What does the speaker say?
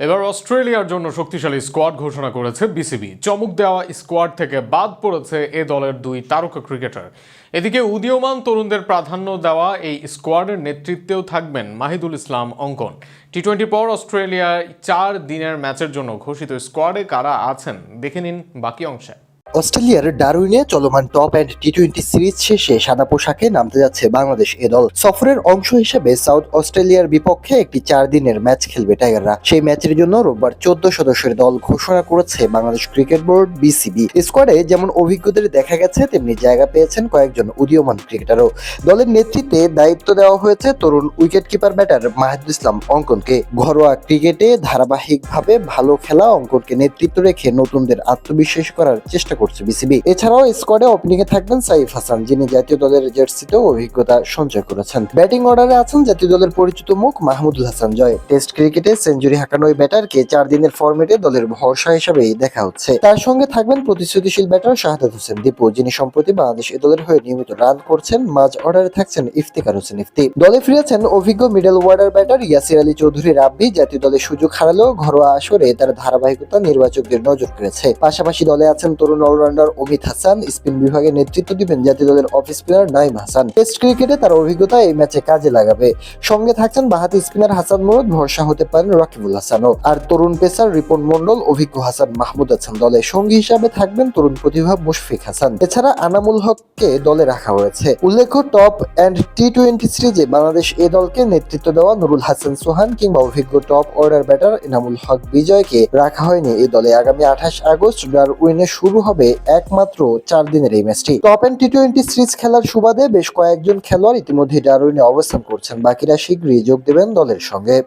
এবার অস্ট্রেলিয়ার জন্য শক্তিশালী স্কোয়াড ঘোষণা করেছে বিসিবি। চমক দেওয়া স্কোয়াড থেকে বাদ পড়েছে এ দলের দুই তারকা ক্রিকেটার। এদিকে উদীয়মান তরুণদের প্রাধান্য দেওয়া এই স্কোয়াডের নেতৃত্বেও থাকবেন মাহিদুল ইসলাম অঙ্কন। টি টোয়েন্টি পর অস্ট্রেলিয়ায় চার দিনের ম্যাচের জন্য ঘোষিত স্কোয়াডে কারা আছেন, দেখে নিন বাকি অংশে। অস্ট্রেলিয়ার ডারউইনে চলমান top end T twenty series শেষে সাদা পোশাকে নামতে যাচ্ছে বাংলাদেশ এ দল। সফরের অংশ হিসেবে সাউথ অস্ট্রেলিয়ার বিপক্ষে একটি চার দিনের ম্যাচ খেলবে টাইগাররা। সেই ম্যাচের জন্য রোববার চোদ্দ সদস্যের দল ঘোষণা করেছে বাংলাদেশ ক্রিকেট বোর্ড, বিসিবি। স্কোয়াডে যেমন অভিজ্ঞদের দেখা গেছে, তেমনি জায়গা পেয়েছেন কয়েকজন উদীয়মান ক্রিকেটারও। দলের নেতৃত্বে দায়িত্ব দেওয়া হয়েছে তরুণ wicket keeper batter Mahidul Islam অঙ্কনকে। ঘরোয়া ক্রিকেটে ধারাবাহিকভাবে ভালো খেলা অঙ্কনকে নেতৃত্ব রেখে নতুনদের আত্মবিশ্বাস করার চেষ্টা করছে বিসিবি এছাড়াও স্কোয়াডে ওপেনিং এ থাকবেন সাইফ হাসান, যিনি জাতীয় দলের জার্সিতেও অভিজ্ঞতা সঞ্চয় করেছেন। ব্যাটিং অর্ডারে আছেন জাতীয় দলের পরিচিত মুখ মাহমুদুল হাসান জয়। টেস্ট ক্রিকেটে সেঞ্চুরি হাঁকানো ওই ব্যাটারকে চার দিনের ফরম্যাটে দলের ভরসা হিসেবেই দেখা হচ্ছে। তার সঙ্গে থাকবেন প্রতিশ্রুতিশীল ব্যাটার শাহাদাত হোসেন দীপু, যিনি সম্প্রতি বাংলাদেশ এ দলের হয়ে নিয়মিত রান করছেন। মাঝ অর্ডারে থাকছেন ইফতিকার হোসেন ইফতি। দলে ফিরেছেন অভিজ্ঞ middle order batter Yasir Ali Chowdhury Rabbi. জাতীয় দলে সুযোগ হারালেও ঘরোয়া আসরে তার ধারাবাহিকতা নির্বাচকদের নজর কেড়েছে। পাশাপাশি দলে আছেন তরুণ অলরাউন্ডার অমিত হাসান, স্পিন বিভাগে নেতৃত্ব দিবেন জাতীয় দলের off spinner Naim Hasan. Test ক্রিকেটে তার অভিজ্ঞতা এই ম্যাচে কাজে লাগাবে। সঙ্গে থাকছেন বাহাতি স্পিনার হাসান মুরদ, ভরসা হতে পারেন রাকিবুল হাসানও। আর তরুণ পেসার রিপন মন্ডল অভিজ্ঞ হাসান মাহমুদ আছেন দলে সঙ্গী হিসাবে থাকবেন তরুণ প্রতিভা মুশফিক হাসান। এছাড়া আনামুল হককে দলে রাখা হয়েছে। উল্লেখ্য, টপ অ্যান্ড টি টোয়েন্টি সিরিজে বাংলাদেশ এ দলকে নেতৃত্ব দেওয়া নুরুল হাসান সোহান কিংবা অভিজ্ঞ top order batter Enamul Haque বিজয়কে রাখা হয়নি এ দলে। আগামী আঠাশ আগস্ট ডারউইনে শুরু হবে একমাত্র চার দিনের এই ম্যাচটি। Top end T twenty series খেলার সুবাদে বেশ কয়েকজন খেলোয়াড় ইতিমধ্যে ডারউইনে অবস্থান করছেন। বাকিরা শীঘ্রই যোগ দেবেন দলের সঙ্গে।